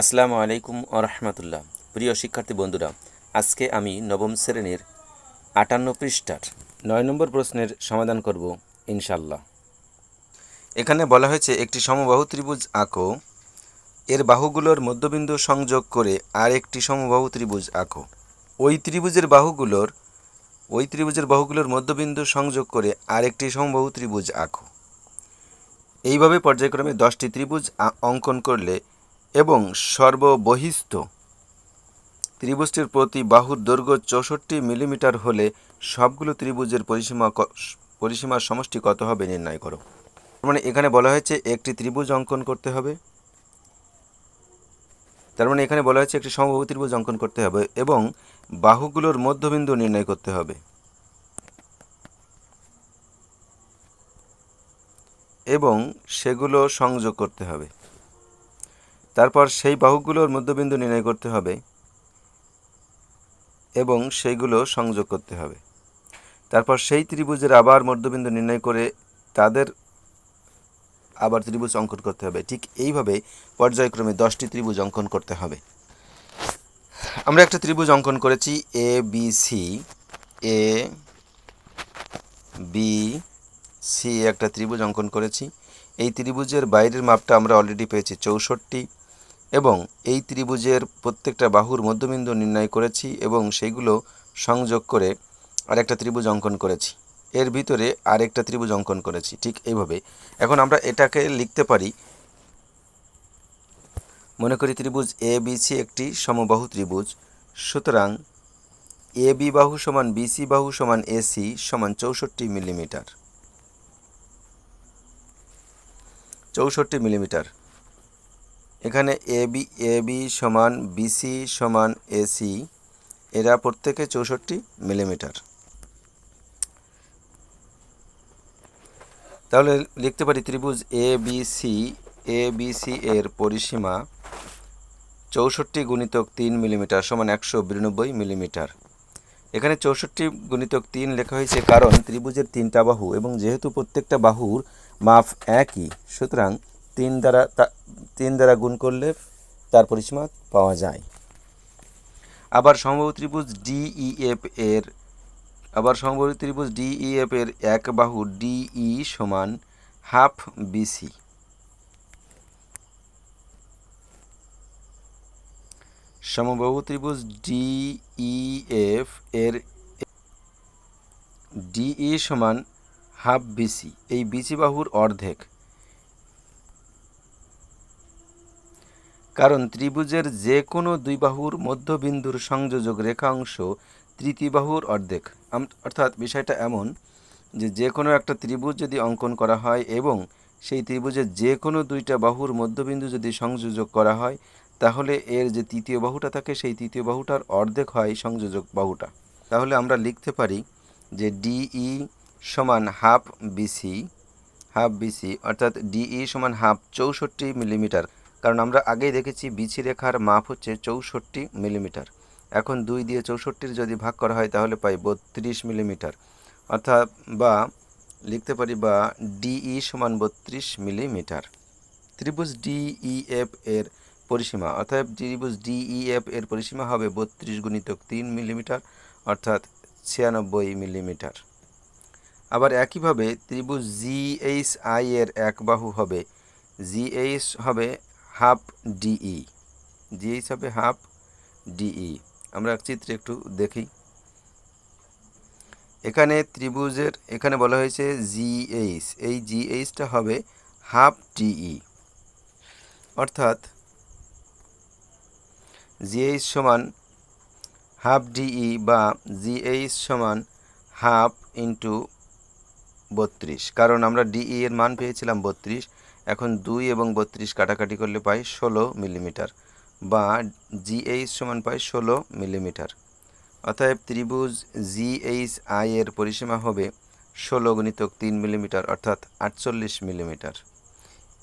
আসসালামু আলাইকুম ও রহমতুল্লাহ। প্রিয় শিক্ষার্থী বন্ধুরা, আজকে আমি নবম শ্রেণির আটান্ন পৃষ্ঠার নয় নম্বর প্রশ্নের সমাধান করব ইনশাল্লাহ এখানে বলা হয়েছে, একটি সমবাহু ত্রিভুজ আঁকো, এর বাহুগুলোর মধ্যবিন্দু সংযোগ করে আর একটি সমবাহু ত্রিভুজ আঁকো। ওই ত্রিভুজের বাহুগুলোর, ওই ত্রিভুজের বাহুগুলোর মধ্যবিন্দু সংযোগ করে আর একটি সমবাহু ত্রিভুজ আঁকো। এইভাবে পর্যায়ক্রমে দশটি ত্রিভুজ অঙ্কন করলে এবং সর্ববহিস্থ। ত্রিভুজটির প্রতি বাহুর দৈর্ঘ্য চৌষট্টি মিলিমিটার হলে সবগুলো ত্রিভুজের পরিসীমা পরিসীমার সমষ্টি কত হবে নির্ণয় করো। তার মানে এখানে বলা হয়েছে একটি ত্রিভুজ অঙ্কন করতে হবে। তার মানে এখানে বলা হয়েছে একটি সমবাহু ত্রিভুজ অঙ্কন করতে হবে এবং বাহুগুলোর মধ্যবিন্দু নির্ণয় করতে হবে। এবং সেগুলো সংযোগ করতে হবে। তারপর সেই বাহুগুলোর মধ্যবিন্দু নির্ণয় করতে হবে এবং সেইগুলো সংযোগ করতে হবে। তারপর সেই ত্রিভুজের আবার মধ্যবিন্দু নির্ণয় করে তাদের আবার ত্রিভুজ অঙ্কন করতে হবে। ঠিক এইভাবে পর্যায়ক্রমে দশটি ত্রিভুজ অঙ্কন করতে হবে। আমরা একটা ত্রিভুজ অঙ্কন করেছি A B C A B C একটা ত্রিভুজ অঙ্কন করেছি। এই ত্রিভুজের বাইরের মাপটা আমরা অলরেডি পেয়েছি চৌষট্টি। এবং এই ত্রিভুজের প্রত্যেকটা বাহুর মধ্যবিন্দু নির্ণয় করেছি এবং সেইগুলো সংযোগ করে আরেকটা ত্রিভুজ অঙ্কন করেছি। এর ভিতরে আরেকটা ত্রিভুজ অঙ্কন করেছি, ঠিক এইভাবে। এখন আমরা এটাকে লিখতে পারি। মনে করি ত্রিভুজ এ, বি, সি একটি সমবাহু ত্রিভুজ। সুতরাং এ, বি বাহু সমান বিসি বাহু সমান এসি সমান চৌষট্টি মিলিমিটার। চৌষট্টি মিলিমিটার। এখানে এ বি এ বি সমান বিসি সমান এসি এরা প্রত্যেকে চৌষট্টি মিলিমিটার। তাহলে লিখতে পারি ত্রিভুজ A B C, A B C এর পরিসীমা চৌষট্টি গুণিতক তিন মিলিমিটার সমান একশো বিরানব্বই মিলিমিটার। এখানে চৌষট্টি গুণিতক তিন লেখা হয়েছে কারণ ত্রিভুজের তিনটা বাহু এবং যেহেতু প্রত্যেকটা বাহুর মাপ একই, সুতরাং তিন দ্বারা তিন দ্বারা গুণ করলে তার পরিসীমা পাওয়া যায়। আবার সমবাহু ত্রিভুজ ডিইএফ এর, আবার সমবাহু ত্রিভুজ ডিইএফ এর এক বাহু ডিই সমান হাফ বিসি সমবাহু ত্রিভুজ ডিইএফ এর ডিই সমান হাফ বিসি এই বিসি বাহুর অর্ধেক কারণ ত্রিভুজের যে কোনো দুই বাহুর মধ্যবিন্দুর সংযোজক রেখা অংশ তৃতীয় বাহুর অর্ধেক। অর্থাৎ বিষয়টা এমন যে যে কোনো একটা ত্রিভুজ যদি অঙ্কন করা হয় এবং সেই ত্রিভুজের যে কোনো দুইটা বাহুর মধ্যবিন্দু যদি সংযোজক করা হয়, তাহলে এর যে তৃতীয় বাহুটা থাকে, সেই তৃতীয় বাহুটার অর্ধেক হয় সংযোজক বাহুটা। তাহলে আমরা লিখতে পারি যে ডিই সমান হাফ বিসি হাফ বিসি অর্থাৎ ডিই সমান হাফ চৌষট্টি মিলিমিটার। কারণ আমরা আগেই দেখেছি বিচি রেখার মাপ হচ্ছে চৌষট্টি মিলিমিটার। এখন দুই দিয়ে চৌষট্টির যদি ভাগ করা হয় তাহলে পাই বত্রিশ মিলিমিটার। অর্থাৎ বা লিখতে পারি বা ডিই সমান বত্রিশ মিলিমিটার। ত্রিভুজ ডিইএফ এর পরিসীমা অর্থাৎ ত্রিভুজ ডিইএফ এর পরিসীমা হবে বত্রিশ গুণিতক তিন মিলিমিটার, অর্থাৎ ছিয়ানব্বই মিলিমিটার। আবার একইভাবে ত্রিভুজ জিএইচ আই এর এক বাহু হবে। জিএইচ হবে হাফ ডিই জিএইচ হবে হাফ ডিই আমরা চিত্রে একটু দেখি। এখানে ত্রিভুজের, এখানে বলা হয়েছে জিএইচ এই জিএইচটা হবে হাফ ডিই অর্থাৎ জিএইচ সমান হাফ ডিই বা জিএইচ সমান হাফ ইন্টু বত্রিশ। কারণ আমরা ডিই এর মান পেয়েছিলাম বত্রিশ এখন দুই এবং বত্রিশ কাটাকাটি করলে পাই ষোলো মিলিমিটার বা জিএইচ সমান পাই ষোলো মিলিমিটার। অতএব ত্রিভুজ জিএইচ আই এর পরিসীমা হবে ষোলো গুণিতক তিন মিলিমিটার অর্থাৎ আটচল্লিশ মিলিমিটার।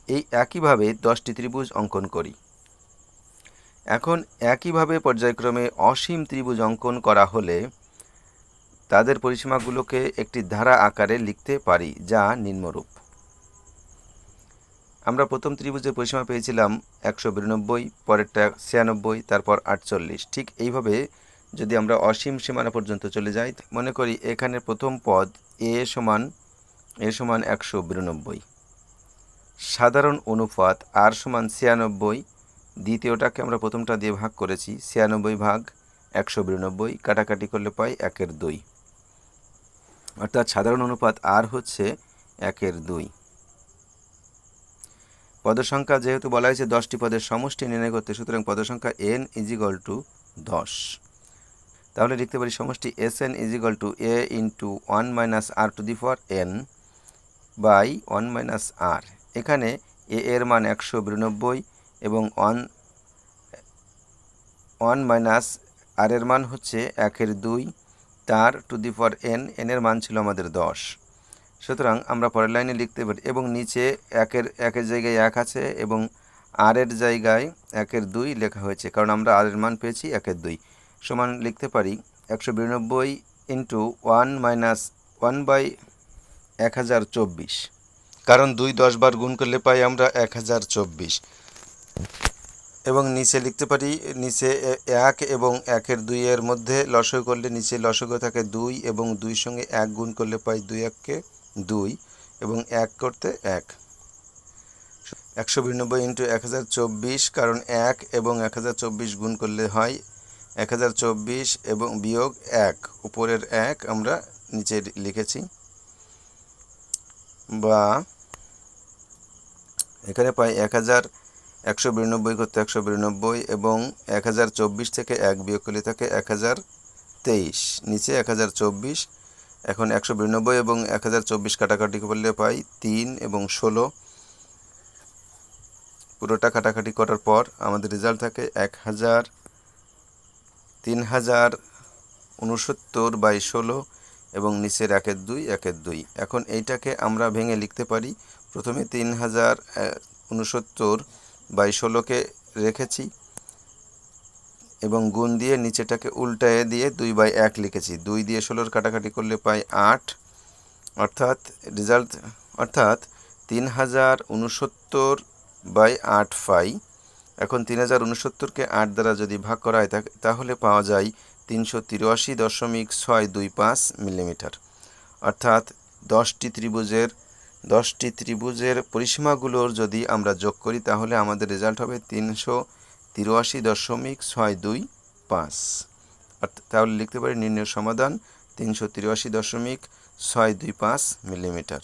এই একইভাবে দশটি ত্রিভুজ অঙ্কন করি। এখন একইভাবে পর্যায়ক্রমে অসীম ত্রিভুজ অঙ্কন করা হলে তাদের পরিসীমাগুলোকে একটি ধারা আকারে লিখতে পারি যা নিম্নরূপ। আমরা প্রথম ত্রিভুজের পরিসীমা পেয়েছিলাম একশো বিরানব্বই, পরেরটা ছিয়ানব্বই, তারপর আটচল্লিশ। ঠিক এইভাবে যদি আমরা অসীম সীমানা পর্যন্ত চলে যাই, মনে করি এখানে প্রথম পদ এ সমান এ সমান একশো বিরানব্বই। সাধারণ অনুপাত আর সমান ছিয়ানব্বই, দ্বিতীয়টাকে আমরা প্রথমটা দিয়ে ভাগ করেছি, ছিয়ানব্বই ভাগ একশো বিরানব্বই, কাটাকাটি করলে পাই একের দুই। অর্থাৎ সাধারণ অনুপাত আর হচ্ছে একের দুই। পদসংখ্যা যেহেতু বলা হয়েছে, দশটি পদের সমষ্টি নির্ণয় করতে সুতরাং পদসংখ্যা এন ইজিগল টু দশ। তাহলে লিখতে পারি সমষ্টি S N is equal to A into one minus R to the power N by one minus R এখানে এ এর মান একশো বিরানব্বই এবং ওয়ান ওয়ান মাইনাস আর এর মান হচ্ছে একের দুই, তার to the power N N এর মান ছিল আমাদের দশ। সুতরাং আমরা পরের লাইনে লিখতে পারি এবং নিচে একের একের জায়গায় এক আছে এবং আর এর জায়গায় একের দুই লেখা হয়েছে। কারণ আমরা আর এর মান পেয়েছি একের দুই। সমান লিখতে পারি একশো বিরানব্বই into one minus one by এক হাজার চব্বিশ। কারণ দুই দশ বার গুণ করলে পাই আমরা এক হাজার চব্বিশ। এবং নিচে লিখতে পারি নিচে এক এবং একের দুইয়ের মধ্যে লসগ করলে নিচে লসগ থাকে দুই এবং দুই সঙ্গে এক গুণ করলে পাই দুই এককে দুই এবং এক করতে এক। একশো বিরানব্বই ইন্টু এক হাজার চব্বিশ, কারণ এক এবং এক হাজার চব্বিশ গুণ করলে হয় এক হাজার চব্বিশ এবং বিয়োগ এক। উপরের এক আমরা নিচে লিখেছি। বা এখানে পাই এক হাজার একশো বিরানব্বই করতে একশো বিরানব্বই এবং এক হাজার চব্বিশ থেকে এক বিয়োগ করলে থাকে এক হাজার তেইশ। নিচে এক হাজার চব্বিশ এখন একশো বিরানব্বই এবং এক হাজার চব্বিশ কাটাকাটি করলে পাই তিন এবং ষোলো। পুরোটা কাটাকাটি করার পর আমাদের রেজাল্ট থাকে এক হাজার তিন হাজার উনসত্তর বাই ষোলো এবং নিচের একের দুই একের দুই। এখন এইটাকে আমরা ভেঙে লিখতে পারি। প্রথমে তিন হাজার উনসত্তর বাই ষোলোকে রেখেছি। এবং গুণ দিয়ে নিচেটাকে উল্টায় দিয়ে দুই বাই এক লিখেছি। দুই দিয়ে ষোলোর কাটাকাটি করলে পাই আট। অর্থাৎ রেজাল্ট অর্থাৎ তিন হাজার উনসত্তর বাই আট পাই। এখন তিন হাজার উনসত্তরকে আট দ্বারা যদি ভাগ করা হয় তাহলে পাওয়া যায় তিনশো তিরাশি দশমিক ছয় দুই পাঁচ মিলিমিটার। অর্থাৎ দশটি ত্রিভুজের দশটি ত্রিভুজের পরিসীমাগুলোর যদি আমরা যোগ করি, তাহলে আমাদের রেজাল্ট হবে তিনশো তিরাশি দশমিক ছয় দুই পাঁচ। অর্থাৎ তাহলে লিখতে পারি নির্ণয় সমাধান তিনশো তিরাশি দশমিক ছয় দুই পাঁচ মিলিমিটার।